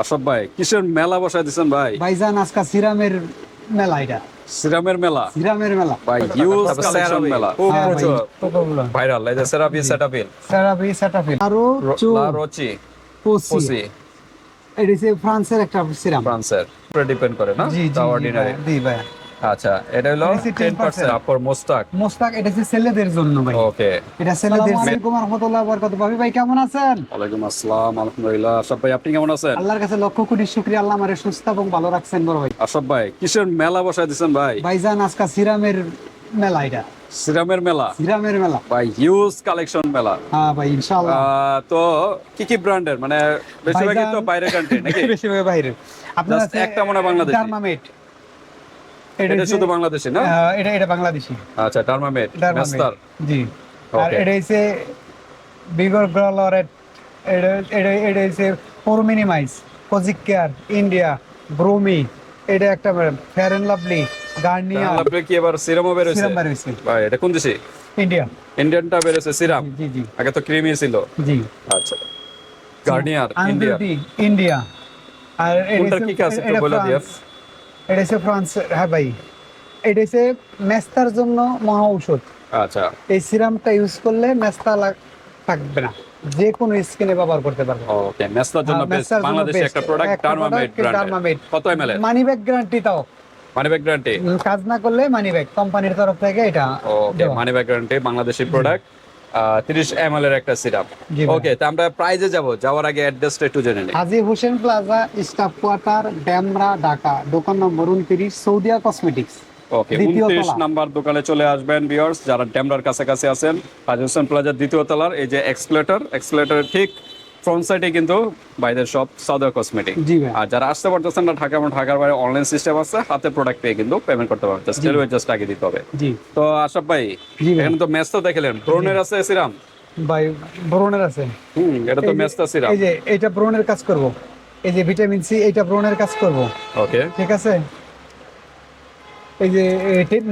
আশরাফ ভাই কিসের মেলা বসায় দিচ্ছেন ভাই? ভাইজান আজকে সিরামের মেলা এটা। সিরামের মেলা? সিরামের মেলা। ভাই ইউজ কালেকশন মেলা। খুব হ্যাঁ প্রচুর ভাইরাল এই যে সেরাপি সেটাপিল সেরাপি সেটাফিল আরও লা রোচি। পোসি। এটা হচ্ছে ফ্রান্সের একটা সিরাম। ফ্রান্সের। ডিপেন্ড করে না? জি জি অর্ডিনারি জি ভাই। আচ্ছা এটা হলো 10% 10% আপর মোস্তাক মোস্তাক এটা হচ্ছে ছেলেদের জন্য ভাই। ওকে এটা ছেলেদের আলাইকুম রহমতুল্লাহ বরকত ভাবি ভাই কেমন আছেন? ওয়ালাইকুম আসসালাম আলহামদুলিল্লাহ। আশরাফ ভাই আপনি কেমন আছেন? আল্লাহর কাছে লক্ষ কোটি শুকরিয়া আল্লাহ আমারে সুস্থ এবং ভালো রাখছেন বড় ভাই। আশরাফ ভাই কিসের মেলা বসায় দিচ্ছেন ভাই? ভাইজান আজকা সিরামের মেলা এটা। সিরামের মেলা? সিরামের মেলা। ভাই হিউজ কালেকশন মেলা। হ্যাঁ ভাই ইনশাআল্লাহ। তো কি কি ব্র্যান্ডের মানে বেশিরভাগই তো বাইরের কান্ট্রি নাকি? বেশিরভাগ বাইরে আপনার একটা মনে বাংলাদেশি। এটা শুধু বাংলাদেশি না? এটা এটা বাংলাদেশি। আচ্ছা টার্মামেট ডার্মামেট জি। আর এটা হচ্ছে বিগর গ্রলরেট এটা এটা এটা হচ্ছে pore minimize kojic care India ব্রোমি এটা একটা ফেয়ার এন্ড লাভলি গার্নিয়ার আপনি কি এবার সিরামও বেরোছে সিরাম বেরোইছে ভাই এটা কোন দেশি? ইন্ডিয়া ইন্ডিয়ানটা বেরোছে সিরাম জি জি আগে তো ক্রিমি ছিল। জি। আচ্ছা। গার্নিয়ার ইন্ডিয়া ইন্ডিয়া আর এটা কি কাজ এটা বলে ফ্রান্স। এটা হচ্ছে ফ্রান্স হ্যাঁ ভাই। এটা হচ্ছে মেস্তার জন্য মহা ঔষধ। আচ্ছা। এই সিরামটা ইউজ করলে মেস্তা থাকবে না। যে কোনো স্কিনে ব্যবহার করতে পারবে। ওকে মেস্তার জন্য হ্যাঁ, বেস্ট জন্য বাংলাদেশি। একটা প্রোডাক্ট টার্মামেট ব্র্যান্ড কত এমএল মানি ব্যাগ গ্যারান্টি তাও। মানি ব্যাগ গ্যারান্টি কাজ না করলে মানি ব্যাগ কোম্পানির তরফ থেকে এটা okay money back guarantee Bangladeshi product তিরিশ এমএল এর একটা সিরাপ ওকে তো আমরা প্রাইজে যাব। যাওয়ার আগে অ্যাড্রেসটা একটু জেনে নিই। Haji Hossain plaza staff quarter Demra Dhaka. দোকান নম্বর উনত্রিশ সৌদিয়া কসমেটিক্স ওকে উনত্রিশ নাম্বার দোকানে চলে আসবেন ভিউয়ার্স যারা ড্যামরার কাছাকাছি আছেন। হাজি হোসেন প্লাজার দ্বিতীয় তলার এই যে এক্সপ্লেটার এক্সপ্লেটারের ঠিক ফ্রন্ট সাইডে কিন্তু বাইরের সব সাদা কসমেটিক জি ভাই। আর যারা আসতে পারতেছেন না ঢাকা এবং ঢাকার বাইরে অনলাইন সিস্টেম আছে হাতে প্রোডাক্ট পেয়ে কিন্তু পেমেন্ট করতে পারবেন। জাস্ট ডেলিভারি জাস্ট আগে দিতে হবে। জি। তো আশরাফ ভাই এখানে তো ম্যাচ তো দেখলেন। ব্রোনের আছে সিরাম ভাই ব্রোনের আছে। হুম এটা তো ম্যাচটা সিরাম এই যে এটা ব্রোনের কাজ করব। এই যে ভিটামিন সি এটা ব্রোনের কাজ করব। ওকে ঠিক আছে? এই যে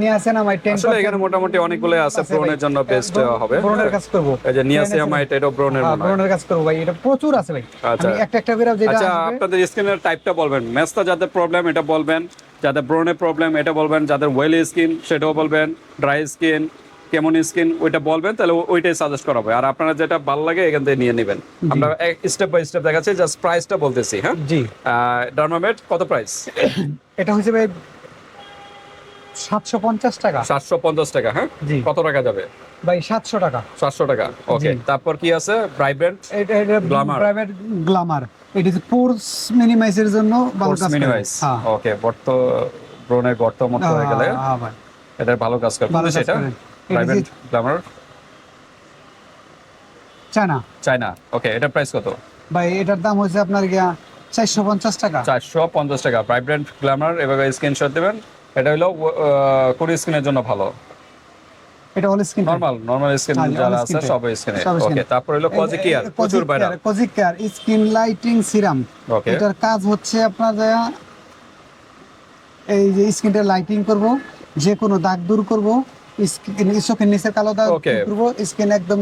নিয়ে আসেন আমার টেন আসলে এখানে মোটামুটি অনেকগুলো আছে ব্রোনের জন্য বেস্ট হবে। ব্রোনের কাজ করব। এই যে নিয়াসিয়ামাইট এটাও ব্রোনের হ্যাঁ মনে ব্রোনের কাজ করব ভাই। এটা প্রচুর আছে ভাই। আচ্ছা। আমি একটা একটা করে যেটা আচ্ছা আপনাদের স্কিনের টাইপটা বলবেন। ম্যাচটা যাদের প্রবলেম এটা বলবেন। যাদের ব্রোনের প্রবলেম এটা বলবেন। যাদের ওয়েলি স্কিন সেটাও বলবেন। ড্রাই স্কিন কেমন স্কিন ওইটা বলবেন। তাহলে ওইটাই সাজেস্ট করা হবে। আর আপনারা যেটা ভালো লাগে এখান থেকে নিয়ে নেবেন। আমরা স্টেপ বাই স্টেপ দেখাচ্ছি। জাস্ট প্রাইসটা বলতেছি হ্যাঁ? জি। ডার্মামেট কত প্রাইস এটা হচ্ছে ভাই সাতশো পঞ্চাশ টাকা। সাতশো পঞ্চাশ টাকা হ্যাঁ? কত টাকা যাবে? ভাই সাতশো টাকা। সাতশো টাকা ওকে। তারপর কি আছে? এটা প্রাইভেট গ্লামার এটা হচ্ছে পোর্স মিনিমাইজের জন্য মিনিমাইজ হ্যাঁ। ওকে গর্ত মত হয়ে গেলে। হ্যাঁ, হ্যাঁ, ভাই। এটা ভালো কাজ করে। ভালো সেটা প্রাইভেট হচ্ছে গ্ল্যামার চায়না চায়না ওকে এটা প্রাইস কত? ভাই এটার দাম হচ্ছে আপনার গিয়া চারশো পঞ্চাশ টাকা। চারশো পঞ্চাশ টাকা। ভাইব্রেন্ট গ্ল্যামার এভাবে স্ক্রিনশট দেবেন। এটা হলো কোন স্কিনের জন্য ভালো। এটা হল স্কিন নরমাল নরমাল স্কিন যারা আছে সব স্কিনে ওকে তারপর হলো কজি কেয়ার প্রচুর বাইরে kojic care skin lightening serum okay এটার কাজ হচ্ছে আপনার যা এই যে স্কিনটা লাইটিং করব যে কোনো দাগ দূর করব স্কিন চোখের নিচে কালো দাগ করব স্কিন একদম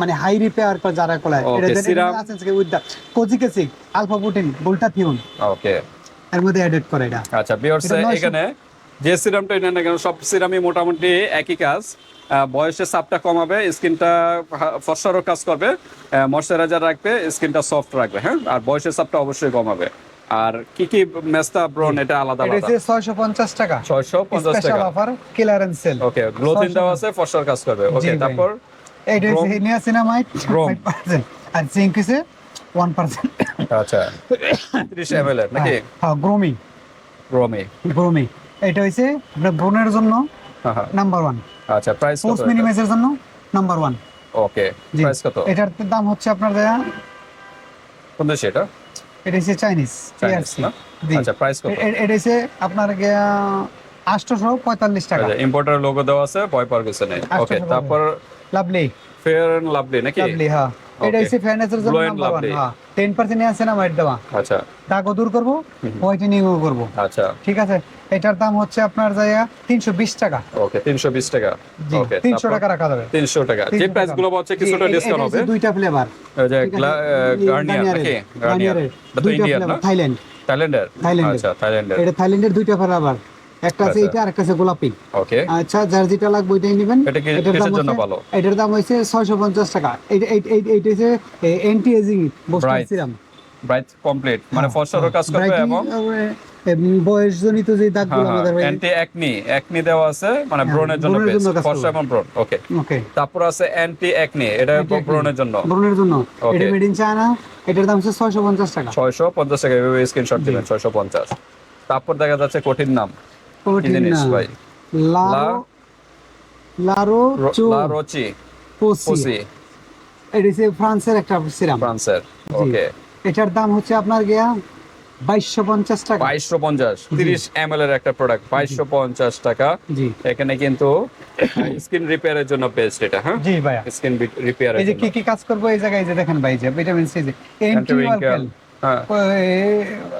মানে হাই রিপেয়ার করে যারা কোলায় এটা serum- আছে with the kojic acid alpha protein glutathione okay এর মধ্যে এডিট করে এটা। আচ্ছা বিয়ার্স এখানে যে সিরামটা নেন না কেন সব সিরামই মোটামুটি একই কাজ। আহ, বয়সের চাপটা কমাবে স্কিনটা ফর্সারও কাজ করবে ময়শ্চারাইজার রাখবে স্কিনটা সফট রাখবে হ্যাঁ? আর বয়সের চাপটা অবশ্যই কমাবে। আর কি কি মেস্তা ব্রন এটা আলাদা আলাদা। ছয়শো পঞ্চাশ টাকা। ছয়শো পঞ্চাশ স্পেশাল টাকা। অফার ক্লিয়ারেন্স সেল ওকে গ্লোথিন দেওয়া আছে ফর্সার কাজ করবে। ওকে তারপর এটা নিয়াসিনামাইড 5% আর জিঙ্ক হচ্ছে 1% আচ্ছা তিরিশ এম এল নাকি? হ্যাঁ গ্রোমি রোমি গ্রোমি এটা হচ্ছে আপনার ব্রনের জন্য নাম্বার ওয়ান। আচ্ছা প্রাইস কত পোস্ট মিনিমাইজের জন্য নাম্বার ওয়ান। ওকে প্রাইস কত? এটার দাম হচ্ছে আপনার দেয়া কোন দেশে এটা? এটা হচ্ছে চাইনিজ আচ্ছা প্রাইস কত? এটা হচ্ছে আপনার আটশোশো পঁয়তাল্লিশ টাকা। আচ্ছা ইম্পোর্টার লোগো দেওয়া আছে ভয় পাওয়ার কিছু নেই। ওকে তারপর লাভলি। ফেয়ার এন্ড লাভলি নাকি? লাভলি হ্যাঁ। এটা হচ্ছে ফেয়ারনেসের জন্য নাম্বার ওয়ান lovely. টেন আছে না হোয়াইট দেওয়া আচ্ছা। দাগও দূর করব হোয়াইটেনিংও করব। আচ্ছা। ঠিক আছে? এটার দাম হচ্ছে আপনার জায়গা তিনশো বিশ টাকা। ওকে তিনশো বিশ টাকা। ওকে তিনশো টাকা রাখা যাবে। তিনশো টাকা। যে 300 প্রাইসগুলো হচ্ছে কিছুটা ডিসকাউন্ট হবে। দুইটা ফ্লেভার ওই যে গার্নিয়ার নাকি? গার্নিয়ার তো ইন্ডিয়ান থাইল্যান্ড থাইল্যান্ডের থাইল্যান্ডের। আচ্ছা থাইল্যান্ডের এটা থাইল্যান্ডের দুইটা ফ্লেভার একটা আছে আচ্ছা। এটা আর একটা আছে গোলাপি। ওকে। আচ্ছা যার যেটা লাগবে ওইটাই নেবেন। এটা এটার দাম জন্য ভালো? এটার দাম ছয়শো পঞ্চাশ টাকা। এইটা এই- এই- এইটা হচ্ছে anti aging serum. Bright complete মানে হ্যাঁ, কাজ করবে এবং বয়সজনিত যে দাগগুলো আমাদের অ্যান্টি একনি একনি দেওয়া আছে মানে হ্যাঁ, ব্রণের জন্য ফসল এবং ব্রণ। ওকে ওকে তারপর আছে অ্যান্টি একনি এটা ব্রণের জন্য। ব্রণের জন্য। এটা মেড ইন চায়না এটার দাম হচ্ছে ছয়শো পঞ্চাশ টাকা। ছয়শো পঞ্চাশ টাকা। এভাবে স্ক্রিনশট দিবেন ছয়শো পঞ্চাশ। তারপর দেখা যাচ্ছে কঠিন নাম। জিনিস ভাই লারো লারো রো- চো লা রোচি পোসি এটা হচ্ছে ফ্রান্সের একটা সিরাম ফ্রান্সের ওকে এটার দাম হচ্ছে আপনার গিয়া বাইশশো পঞ্চাশ টাকা। বাইশশো পঞ্চাশ। তিরিশ এম এর একটা প্রোডাক্ট বাইশশো পঞ্চাশ টাকা। জি। এখানে কিন্তু স্কিন রিপেয়ারের জন্য বেস্ট এটা হ্যাঁ? জি ভাইয়া। স্কিন রিপেয়ারের এই যে কি কি কাজ করব এই জায়গায় যে দেখেন ভাই যে ভিটামিন সি যে অ্যান্টি রিঙ্কেল হ্যাঁ।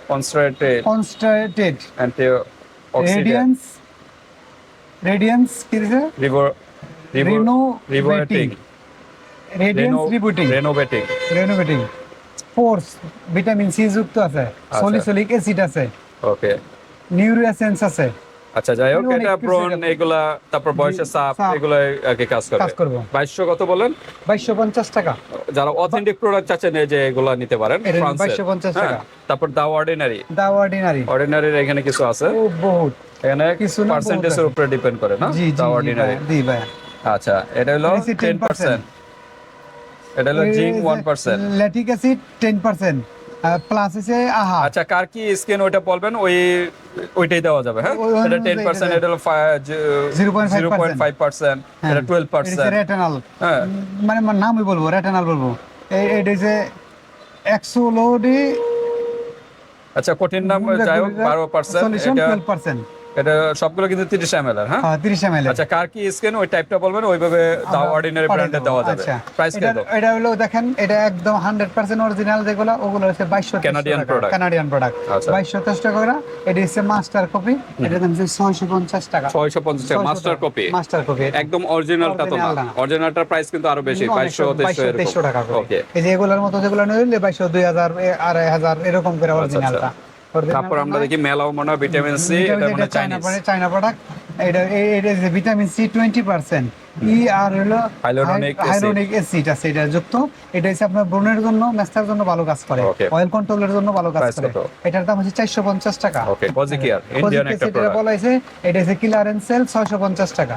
কনস্ট্রেটেড রেডিয়েন্স রেডিয়েন্স কি দিছে? Renovating রিভোটিং radiance rebooting renovating renovating force vitamin C যুক্ত আছে। সলিসিলিক অ্যাসিড আছে। ওকে নিউরোসেন্স আছে। আচ্ছা যাই হোক এটা ব্রন এগুলা তারপর বয়সের চাপ। এগুলো আর কাজ করবে? কাজ করব। বাইশশো কত বলেন? বাইশশো পঞ্চাশ টাকা। যারা অথেন্টিক প্রোডাক্ট চাচ্ছেন যে এগুলা নিতে পারেন এটা 2250 টাকা। হ্যাঁ, তারপর দা অর্ডিনারি দা অর্ডিনারি অর্ডিনারির এখানে কিছু আছে? বহুত। এখানে কিছু না, পার্সেন্টেজের উপরে ডিপেন্ড করে না? দা অর্ডিনারি জি ভাইয়া আচ্ছা এটা হলো এটা হচ্ছে 10% 10% এটা হলো zinc 1% lactic acid ten percent plus হচ্ছে আহা। আচ্ছা কার কি স্কিন ওইটা বলবেন? ওই ওইটাই দেওয়া যাবে হ্যাঁ? এটা 10% এটা এটা হলো 0.5% এটা 12% রেটানাল হ্যাঁ। মানে নামই বলব রেটানাল বলব। এই এটা হচ্ছে এক্সোলোডি আচ্ছা কঠিন নাম যাই হোক 12% সলিউশন এটা 12% এটা সবগুলো কিন্তু 30 ml হ্যাঁ? হ্যাঁ 30 ml আচ্ছা কার কি স্কিন ওই টাইপটা বলবেন ওইভাবে দাও অর্ডিনারি ব্র্যান্ডে দেওয়া যাবে। আচ্ছা। প্রাইস কত এটা হলো দেখেন এটা একদম 100% অরিজিনাল যেগুলো ওগুলো হচ্ছে 2200 Canadian product। কানাডিয়ান প্রোডাক্ট আচ্ছা। 2200 টাকা করে এটা হচ্ছে মাস্টার কপি এটা দাম হচ্ছে 650 টাকা। 650 টাকা মাস্টার কপি মাস্টার কপি একদম অরিজিনালটা তো না। অরিজিনালটার প্রাইস কিন্তু আরও বেশি 2200 2300 টাকা করে। এই যে এগুলোর মতো যেগুলো নিলে 2200 2000 আড়াই হাজার এরকম করে অরিজিনালটা আচ্ছা। তারপর আমরা দেখি মেলাও মনে ভিটামিন সি এটা মানে চাইনা চাইনিজ চাইনা প্রোডাক্ট এটা এটা vitamin C twenty percent E আর হলো। হাইলোনিক অ্যাসিড আছে এটা যুক্ত। এটা হচ্ছে আপনার ব্রণের জন্য মেস্তার জন্য ভালো কাজ করে। অয়েল কন্ট্রোলের জন্য ভালো কাজ করে। এটার দাম হচ্ছে চারশো পঞ্চাশ টাকা। ওকে পজিকিয়ার ইন্ডিয়ান একটা এটা প্রোডাক্ট বলা হয়েছে এটা হচ্ছে কিলারেন সেল ছয়শো পঞ্চাশ টাকা।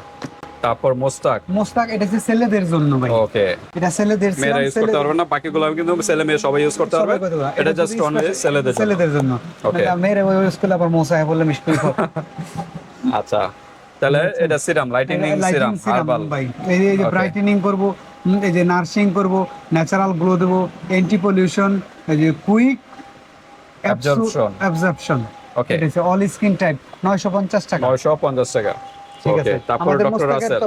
তারপর মোস্তাক? মোস্তাক এটা হচ্ছে ছেলেদের জন্য ভাই। ওকে। এটা ছেলেদের মেয়েরা ইউজ করতে পারবে না বাকিগুলো কিন্তু ছেলে মেয়ে সবাই ইউজ করতে পারবে। এটা জাস্ট অনলি ছেলেদের ছেলেদের জন্য। Okay. মেয়েরা ওই স্কুলে আবার মশাই বললে মুশকিল আচ্ছা। তাহলে এটা সিরাম লাইটিনিং সিরাম হার্বাল এই যে-. ব্রাইটেনিং করব এই যে নার্সিং করব ন্যাচারাল গ্লো দেব অ্যান্টি পলিউশন এই যে কুইক Absorption. অ্যাবজর্পশন ওকে। এটা অল স্কিন টাইপ 950 টাকা। 950 টাকা। ঠিক আছে। তারপর ডক্টর রাসেল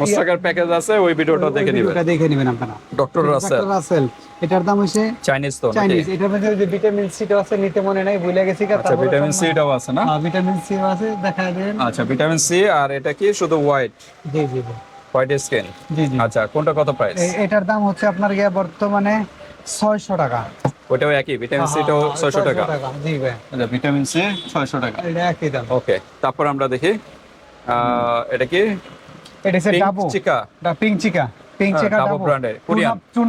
মোস্তাকের প্যাকেজ আছে ওই ভিডিওটা দেখে নেবেন। ভিডিওটা দেখে নেবেন আপনারা। ডক্টর রাসেল ডক্টর রাসেল এটার দাম হচ্ছে চাইনিজ তো চাইনিজ এটার মধ্যে যে ভিটামিন সি টা আছে নিতে মনে নাই ভুলে গেছি কা আচ্ছা ভিটামিন সি টাও আছে না? ভিটামিন সি আছে দেখা দেন। আচ্ছা ভিটামিন সি আর এটা কি শুধু হোয়াইট জি জি। হোয়াইট স্কিন জি জি। আচ্ছা কোনটা কত প্রাইস এটার দাম হচ্ছে আপনার গিয়া বর্তমানে ছয়শো টাকা। ওটাও একই ভিটামিন সি টাও 600 টাকা। জি ভাই। আচ্ছা ভিটামিন সি 600 টাকা। এটা একই দাম। ওকে তারপর আমরা দেখি। এটা কি? এটা হচ্ছে ডাবো চিকা এটা পিঙ্ক চিকা পিঙ্ক চিকা ডাবো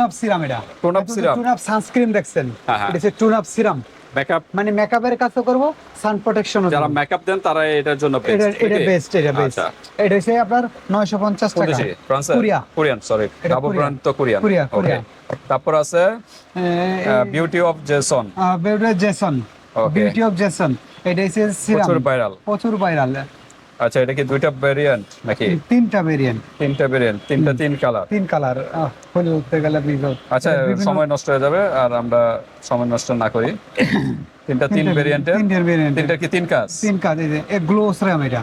আপ সিরাম এটা। Serum। আপ সানস্ক্রিন দেখছেন? হ্যাঁ, হ্যাঁ। এটা হচ্ছে সিরাম মেকআপ মানে মেকআপের কাজও করব সান প্রোটেকশন যারা মেকআপ দেন তারা এটার জন্য এটা এটা বেস্ট এটা বেস্ট আচ্ছা এটা হচ্ছে আপনার 950 কোন টাকা। Korea Korean sorry double. Brand তো কোরিয়ান কোরিয়া, কোরিয়া। তারপর আছে beauty of Joseon beauty Joseon beauty of Joseon এটা হচ্ছে সিরাম প্রচুর ভাইরাল প্রচুর ভাইরাল আচ্ছা এটা কি দুইটা ভেরিয়েন্ট নাকি? তিনটা ভেরিয়েন্ট তিনটা ভেরিয়েন্ট তিনটা তিন কালার তিন কালার হলে উঠতে গেলে আচ্ছা সময় নষ্ট হয়ে যাবে আর আমরা সময় নষ্ট না করি। তিনটা তিন ভেরিয়েন্টের তিনটার ভেরিয়েন্ট তিনটা কি তিন কাজ? তিন কাজ এই যে গ্লো সিরাম এটা।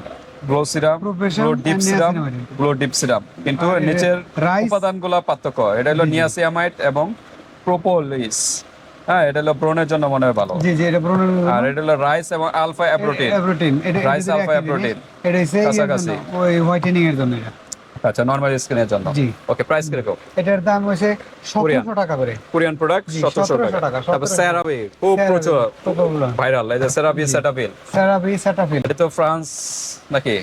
Glow serum glow deep serum glow deep serum কিন্তু নিচের উপাদানগুলো পার্থক্য এটা হলো নিয়াসিয়ামাইড এবং প্রোপোলিস হ্যাঁ এটা হলো ব্রণের জন্য মনে হয় ভালো। জি জি এটা আর এটা হলো রাইস এবং আলফা অ্যাপ্রোটিন। প্রোটিন এটা এটা Rice যদি alpha একই জিনিস, protein। এটা কাছাকাছি। ওই হোয়াইটেনিং এর জন্য এটা। আচ্ছা নরমাল স্কিনের জন্য। জি। ওকে প্রাইস কীরকম এটার দাম কোরিয়ান। সতেরোশো টাকা করে। কোরিয়ান প্রোডাক্ট 1700 1700 টাকা। তারপর সেরাবি খুব প্রচুর। ভাইরাল এই যে সেরাবি সেটাবিল সেরাবি সেটাফিল এটা তো ফ্রান্স নাকি?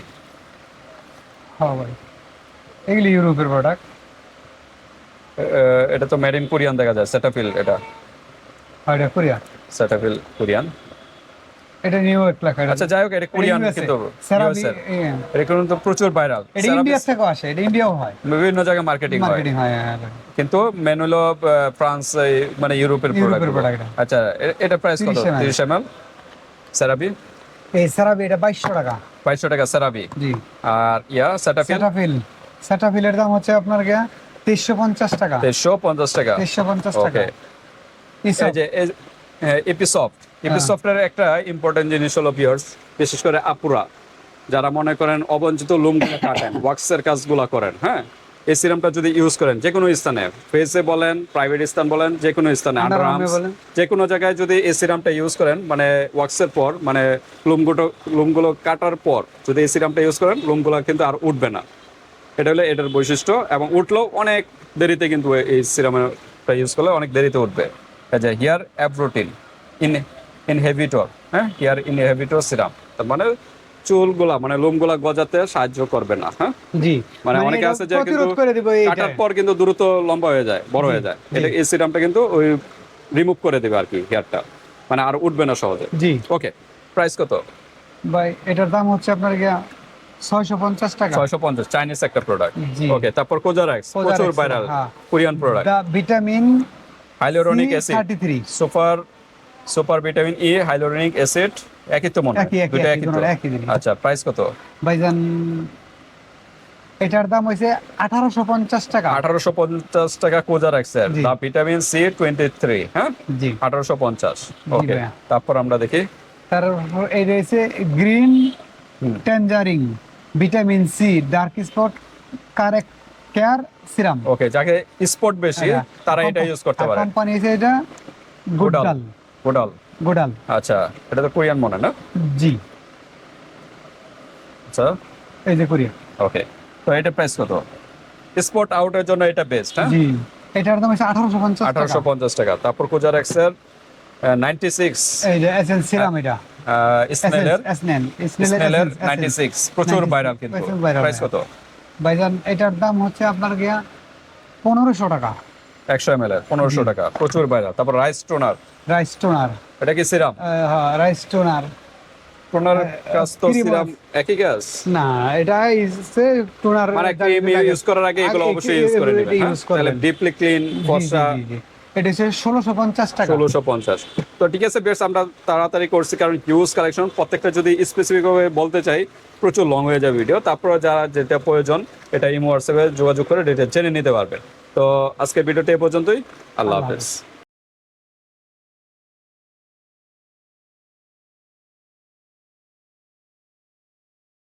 হ্যাঁ ভাই। এগুলি ইউরোপের প্রোডাক্ট এটা তো মেড ইন কোরিয়ান দেখা যায় সেটাফিল এটা। এটা কোরিয়া সেটাফিল কোরিয়ান এটা নিউ ইয়র্ক লেখা আচ্ছা যাই হোক এটা কোরিয়ান কিন্তু সেরাবি এটা কিন্তু প্রচুর ভাইরাল এটা ইন্ডিয়া থেকে আসে এটা ইন্ডিয়াও হয়। বিভিন্ন জায়গায় মার্কেটিং হয়। মার্কেটিং হয় হ্যাঁ, হ্যাঁ। কিন্তু মেন হলো ফ্রান্স মানে ইউরোপের প্রোডাক্ট আচ্ছা এটা প্রাইস কত? 30 ml 30 ml সেরাবি এই সেরাবি এটা বাইশশো টাকা। 2200 টাকা সেরাবি জি। আর ইয়া সেটাফিল সেটাফিল সেটাফিলের দাম হচ্ছে আপনার গিয়া তেইশশো পঞ্চাশ টাকা। 350 টাকা। তেইশশো পঞ্চাশ টাকা। ওকে এই যে এপিসফট এপিসফটের একটা ইম্পর্টেন্ট জিনিস হলো বিশেষ করে আপুরা যারা মনে করেন অবঞ্চিত লুমগুলো কাটেন ওয়াক্সের কাজগুলো করেন হ্যাঁ? এই সিরামটা যদি ইউজ করেন যে কোনো স্থানে ফেসে বলেন প্রাইভেট স্থান বলেন যে কোনো স্থানে। যে কোনো জায়গায় যদি এই সিরামটা ইউজ করেন মানে ওয়াক্সের পর মানে লুমগুলো লুমগুলো কাটার পর যদি এই সিরামটা ইউজ করেন লুমগুলো কিন্তু আর উঠবে না। এটা হলো এটার বৈশিষ্ট্য এবং উঠলেও অনেক দেরিতে কিন্তু এই সিরামটা ইউজ করলে অনেক দেরিতে উঠবে। হিয়ার অ্যাপ্রোটিন ইন ইনহেভিটর হ্যাঁ? হিয়ার ইনহেভিটর সিরাম তার মানে চুলগুলা মানে লোমগুলা গজাতে সাহায্য করবে না হ্যাঁ? জি। মানে অনেকে আছে যে কিন্তু কাটার পর কিন্তু দ্রুত লম্বা হয়ে যায় বড় হয়ে যায়। এটা এই সিরামটা কিন্তু ওই রিমুভ করে দেবে আর কি হেয়ারটা মানে আর উঠবে না সহজে। জি। ওকে প্রাইস কত? ভাই এটার দাম হচ্ছে আপনার গিয়া ছয়শো পঞ্চাশ টাকা। ছয়শো পঞ্চাশ চাইনিজ একটা প্রোডাক্ট ওকে তারপর কোজারাক্স প্রচুর viral. Korean product the vitamin hyaluronic acid thirty three super super vitamin E hyaluronic acid একই তো মনে হয়? দুটো একই, তো। আচ্ছা প্রাইস কত? ভাইজান এটার দাম আঠারোশো পঞ্চাশ টাকা। আঠারোশো পঞ্চাশ টাকা কোজা রাখছে। The vitamin C twenty three হ্যাঁ? জি। আঠারোশো পঞ্চাশ ওকে ভাইয়া। তারপর আমরা দেখি। তারপর এই রয়েছে green tangerine vitamin C dark spot correct care serum. Okay যাকে স্পট বেশি তারা এটা ইউজ করতে পারে। কোম্পানি আছে এটা গোডাল গুডাল। গোডাল। আচ্ছা এটা তো কোরিয়ান মনে না? জি। আচ্ছা। এই যে কোরিয়া ওকে তো এটা প্রাইস কত? স্পট আউটের জন্য এটা বেস্ট হ্যাঁ? জি এটার দাম হচ্ছে আঠারোশো পঞ্চাশ টাকা। তারপর কোজার নাইনটি সিক্স এই যে এসেন সিরাম এটা। স্নেলের এসনেন স্নেলের নাইনটি সিক্স প্রচুর ভাইরাল কিন্তু। প্রাইস কত? ভাইজান এটার দাম হচ্ছে আপনার গিয়া পনেরোশো টাকা। একশো এম এল এর পনেরোশো টাকা প্রচুর বাইরা তারপর রাইস টোনার। Rice toner. এটা কি সিরাম? হ্যাঁ রাইস টোনার। টোনার কাজ তো সিরাম একই কাজ? না এটা ইসে টোনার মানে ক্রিম ইউজ করার আগে এগুলো অবশ্যই ইউজ করে নেবেন হ্যাঁ? তাহলে ডিপলি ক্লিন ফর্সা এটা হচ্ছে ষোলোশো পঞ্চাশ টাকা। ষোলোশো পঞ্চাশ। তো ঠিক আছে বেশ আমরা তাড়াতাড়ি করছি কারণ হিউজ কালেকশন প্রত্যেকটা যদি স্পেসিফিকভাবে বলতে চাই প্রচুর লং হয়ে যাবে ভিডিও তারপরে যারা যেটা প্রয়োজন এটা ইমো হোয়াটসঅ্যাপে যোগাযোগ করে ডিটেল জেনে নিতে পারবেন তো আজকে ভিডিওটা এ পর্যন্তই। আল্লাহ হাফেজ।